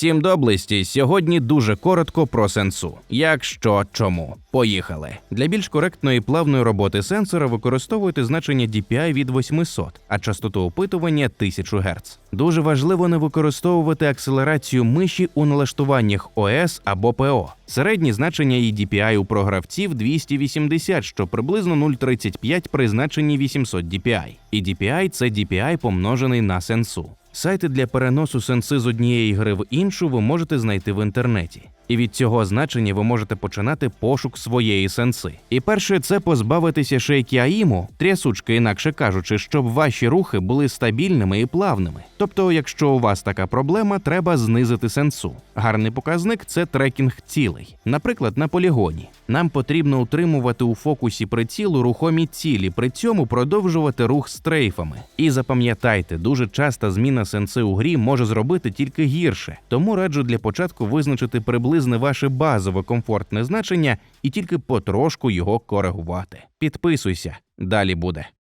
Всім доблесті. Сьогодні дуже коротко про сенсу. Як що, чому. Поїхали. Для більш коректної плавної роботи сенсора використовуйте значення DPI від 800, а частоту опитування 1000 Гц. Дуже важливо не використовувати акселерацію миші у налаштуваннях ОС або ПО. Середні значення і DPI у програвців 280, що приблизно 0,35 при значенні 800 DPI. І DPI – це DPI помножений на сенсу. Сайти для переносу сенси з однієї гри в іншу ви можете знайти в інтернеті. І від цього значення ви можете починати пошук своєї сенси. І перше це позбавитися шейкі аїму, трясучки, інакше кажучи, щоб ваші рухи були стабільними і плавними. Тобто, якщо у вас така проблема, треба знизити сенсу. Гарний показник це трекінг цілей. Наприклад, на полігоні. Нам потрібно утримувати у фокусі прицілу рухомі цілі, при цьому продовжувати рух стрейфами. І запам'ятайте, дуже часто зміна сенси у грі може зробити тільки гірше, тому раджу для початку визначити приблизне ваше базове комфортне значення і тільки потрошку його коригувати. Підписуйся, далі буде.